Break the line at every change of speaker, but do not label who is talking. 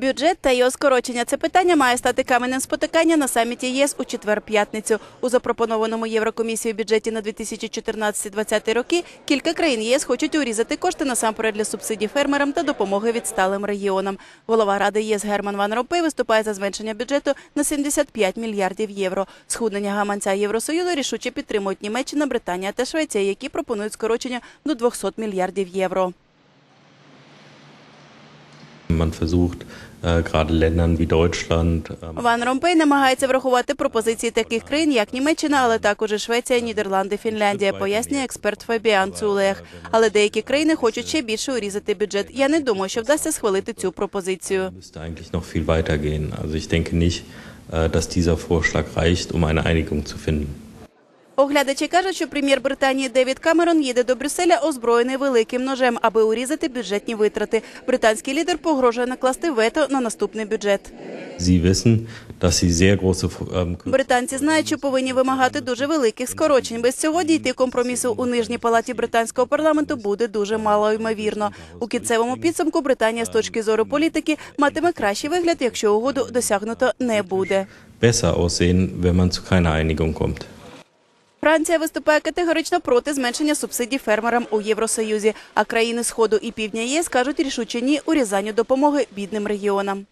Бюджет та його скорочення це питання має стати каменем спотикання на саміті ЄС у четвер-п'ятницю. У запропонованому Єврокомісією бюджеті на 2014-2020 роки кілька країн єС хочуть урізати кошти насамперед для субсидій фермерам та допомоги відсталим регіонам. Голова ради ЄС Герман Ван Ромпей виступає за зменшення бюджету на 75 мільярдів євро. Схуднення гаманця Євросоюзу рішуче підтримують Німеччина, Британія та Швеція, які пропонують скорочення до 200 мільярдів євро.
Man versucht, äh, gerade Ländern wie Deutschland, ähm,
Ван Ромпей намагається врахувати пропозиції таких країн, як Німеччина, але також і Швеція, Нідерланди, Фінляндія, пояснює експерт Фабіан Цулех. Але деякі країни хочуть ще більше урізати бюджет. Я не думаю, що вдасться схвалити цю пропозицію.
müsste eigentlich noch viel weiter gehen. Also ich denke nicht, äh, dass dieser Vorschlag reicht, um eine Einigung zu finden.
Оглядачі кажуть, що прем'єр Британії Девід Камерон їде до Брюсселя озброєний великим ножем, аби урізати бюджетні витрати. Британський лідер погрожує накласти вето на наступний бюджет.
Ähm,
Британці знають, що повинні вимагати дуже великих скорочень. Без цього дійти компромісу у нижній палаті британського парламенту буде дуже мало ймовірно. У кінцевому підсумку Британія з точки зору політики матиме кращий вигляд, якщо угоду досягнуто не буде.
besser aussehen, wenn man zu keiner Einigung kommt.
Франція виступає категорично проти зменшення субсидій фермерам у Євросоюзі. А країни Сходу і Півдня ЄС кажуть рішуче ні урізанню допомоги бідним регіонам.